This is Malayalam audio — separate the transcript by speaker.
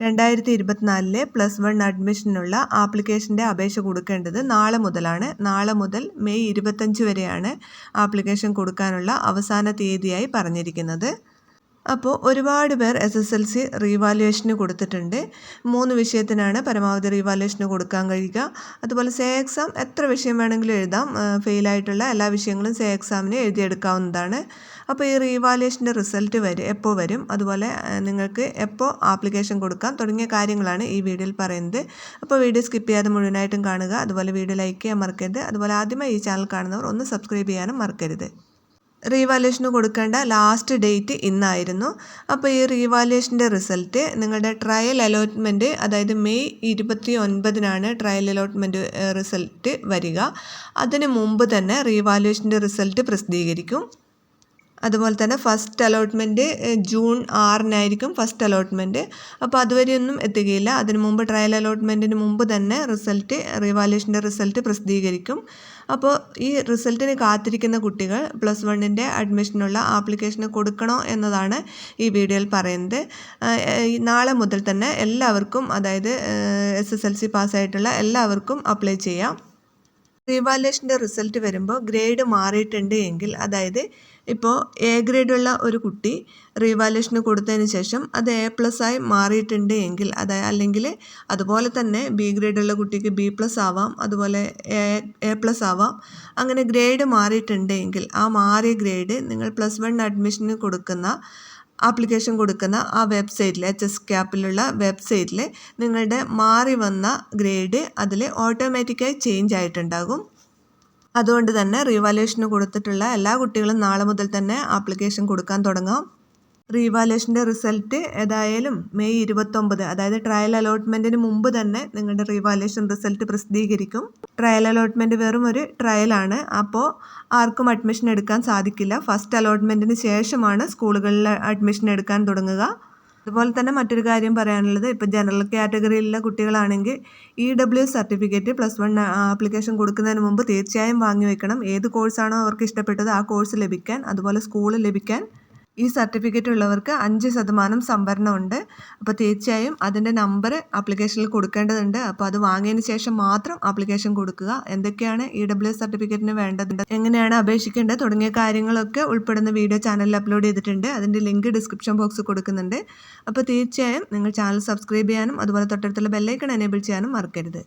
Speaker 1: രണ്ടായിരത്തി ഇരുപത്തിനാലിലെ പ്ലസ് വൺ അഡ്മിഷനുള്ള ആപ്ലിക്കേഷന്റെ അപേക്ഷ കൊടുക്കേണ്ടത് നാളെ മുതലാണ്. നാളെ മുതൽ മെയ് ഇരുപത്തഞ്ച് വരെയാണ് ആപ്ലിക്കേഷൻ കൊടുക്കാനുള്ള അവസാന തീയതിയായി പറഞ്ഞിരിക്കുന്നത്. അപ്പോൾ ഒരുപാട് പേർ എസ് എസ് എൽ സി റീവാലുവേഷന് കൊടുത്തിട്ടുണ്ട്. മൂന്ന് വിഷയത്തിനാണ് പരമാവധി റീവാലുവേഷന് കൊടുക്കാൻ കഴിയുക. അതുപോലെ സേ എക്സാം എത്ര വിഷയം വേണമെങ്കിലും എഴുതാം. ഫെയിലായിട്ടുള്ള എല്ലാ വിഷയങ്ങളും സേ എക്സാമിന് എഴുതിയെടുക്കാവുന്നതാണ്. അപ്പോൾ ഈ റീവാലുവേഷന്റെ റിസൾട്ട് വരും എപ്പോൾ വരും? അതുപോലെ നിങ്ങൾക്ക് എപ്പോൾ ആപ്ലിക്കേഷൻ കൊടുക്കാം? തുടങ്ങിയ കാര്യങ്ങളാണ് ഈ വീഡിയോയിൽ പറയുന്നത്. അപ്പോൾ വീഡിയോ സ്കിപ്പ് ചെയ്യാതെ മുഴുവനായിട്ടും കാണുക. അതുപോലെ വീഡിയോ ലൈക്ക് ചെയ്യാൻ മറക്കരുത്. അതുപോലെ ആദ്യമായി ഈ ചാനൽ കാണുന്നവർ ഒന്ന് സബ്സ്ക്രൈബ് ചെയ്യാനും മറക്കരുത്. റീവാലുവേഷന് കൊടുക്കേണ്ട ലാസ്റ്റ് ഡേറ്റ് ഇന്നായിരുന്നു. അപ്പോൾ ഈ റീവാലുവേഷന്റെ റിസൾട്ട് നിങ്ങളുടെ ട്രയൽ അലോട്ട്മെന്റ് അതായത് മെയ് ഇരുപത്തി ഒൻപതിനാണ് ട്രയൽ അലോട്ട്മെന്റ് റിസൾട്ട് വരിക. അതിന് മുമ്പ് തന്നെ റീവാലുവേഷന്റെ റിസൾട്ട് പ്രസിദ്ധീകരിക്കും. അതുപോലെ തന്നെ ഫസ്റ്റ് അലോട്ട്മെന്റ് ജൂൺ ആറിനായിരിക്കും ഫസ്റ്റ് അലോട്ട്മെന്റ് അപ്പോൾ അതുവരെയൊന്നും എത്തുകയില്ല. അതിന് മുമ്പ് ട്രയൽ അലോട്ട്മെന്റിന് മുമ്പ് തന്നെ റിസൾട്ട് റിവാലുവേഷന്റെ റിസൾട്ട് പ്രസിദ്ധീകരിക്കും. അപ്പോൾ ഈ റിസൾട്ടിന് കാത്തിരിക്കുന്ന കുട്ടികൾ പ്ലസ് വണ്ണിന്റെ അഡ്മിഷനുള്ള ആപ്ലിക്കേഷന് കൊടുക്കണോ എന്നതാണ് ഈ വീഡിയോയിൽ പറയുന്നത്. നാളെ മുതൽ തന്നെ എല്ലാവർക്കും അതായത് എസ് എസ് എൽ സി പാസ്സായിട്ടുള്ള എല്ലാവർക്കും അപ്ലൈ ചെയ്യാം. റീവാലുവേഷന്റെ റിസൾട്ട് വരുമ്പോൾ ഗ്രേഡ് മാറിയിട്ടുണ്ട് എങ്കിൽ അതായത് ഇപ്പോൾ എ ഗ്രേഡുള്ള ഒരു കുട്ടി റീവാലുവേഷന് കൊടുത്തതിന് ശേഷം അത് എ പ്ലസ് ആയി മാറിയിട്ടുണ്ട് എങ്കിൽ അതായത് അല്ലെങ്കിൽ അതുപോലെ തന്നെ ബി ഗ്രേഡുള്ള കുട്ടിക്ക് ബി പ്ലസ് ആവാം അതുപോലെ എ എ പ്ലസ് ആവാം. അങ്ങനെ ഗ്രേഡ് മാറിയിട്ടുണ്ട് എങ്കിൽ ആ മാറിയ ഗ്രേഡ് നിങ്ങൾ പ്ലസ് വൺ അഡ്മിഷന് കൊടുക്കുന്ന ആപ്ലിക്കേഷൻ കൊടുക്കുന്ന ആ വെബ്സൈറ്റിൽ എച്ച് എസ് ക്യാപ്പിലുള്ള വെബ്സൈറ്റിൽ നിങ്ങളുടെ മാറി വന്ന ഗ്രേഡ് അതിൽ ഓട്ടോമാറ്റിക്കായി ചേഞ്ച് ആയിട്ടുണ്ടാകും. അതുകൊണ്ട് തന്നെ റീവാലുവേഷന് കൊടുത്തിട്ടുള്ള എല്ലാ കുട്ടികളും നാളെ മുതൽ തന്നെ ആപ്ലിക്കേഷൻ കൊടുക്കാൻ തുടങ്ങാം. റീവാലുവേഷന്റെ റിസൾട്ട് ഏതായാലും മെയ് ഇരുപത്തൊമ്പത് അതായത് ട്രയൽ അലോട്ട്മെന്റിന് മുമ്പ് തന്നെ നിങ്ങളുടെ റീവാലേഷൻ റിസൾട്ട് പ്രസിദ്ധീകരിക്കും. ട്രയൽ അലോട്ട്മെന്റ് വെറും ഒരു ട്രയലാണ് അപ്പോൾ ആർക്കും അഡ്മിഷൻ എടുക്കാൻ സാധിക്കില്ല. ഫസ്റ്റ് അലോട്ട്മെന്റിന് ശേഷമാണ് സ്കൂളുകളിൽ അഡ്മിഷൻ എടുക്കാൻ തുടങ്ങുക. അതുപോലെ തന്നെ മറ്റൊരു കാര്യം പറയാനുള്ളത് ഇപ്പോൾ ജനറൽ കാറ്റഗറിയിലുള്ള കുട്ടികളാണെങ്കിൽ E W certificate plus one application കൊടുക്കുന്നതിന് മുമ്പ് തീർച്ചയായും വാങ്ങി വെക്കണം. ഏത് കോഴ്സാണോ അവർക്ക് ഇഷ്ടപ്പെട്ടത് ആ കോഴ്സ് ലഭിക്കാൻ അതുപോലെ സ്കൂൾ ലഭിക്കാൻ. ഈ സർട്ടിഫിക്കറ്റ് ഉള്ളവർക്ക് അഞ്ച് ശതമാനം സംവരണമുണ്ട്. അപ്പോൾ തീർച്ചയായും അതിന്റെ നമ്പർ ആപ്ലിക്കേഷനിൽ കൊടുക്കേണ്ടതുണ്ട്. അപ്പോൾ അത് വാങ്ങിയതിന് ശേഷം മാത്രം ആപ്ലിക്കേഷൻ കൊടുക്കുക. എന്തൊക്കെയാണ് ഇ ഡബ്ല്യു സർട്ടിഫിക്കറ്റിന് വേണ്ടത്? എങ്ങനെയാണ് അപേക്ഷിക്കേണ്ടത്? തുടങ്ങിയ കാര്യങ്ങളൊക്കെ ഉൾപ്പെടുന്ന വീഡിയോ ചാനലിൽ അപ്ലോഡ് ചെയ്തിട്ടുണ്ട്. അതിന്റെ ലിങ്ക് ഡിസ്ക്രിപ്ഷൻ ബോക്സ് കൊടുക്കുന്നുണ്ട്. അപ്പോൾ തീർച്ചയായും നിങ്ങൾ ചാനൽ സബ്സ്ക്രൈബ് ചെയ്യാനും അതുപോലെ തൊട്ടടുത്തുള്ള ബെല്ലൈക്കൺ എനേബിൾ ചെയ്യാനും മറക്കരുത്.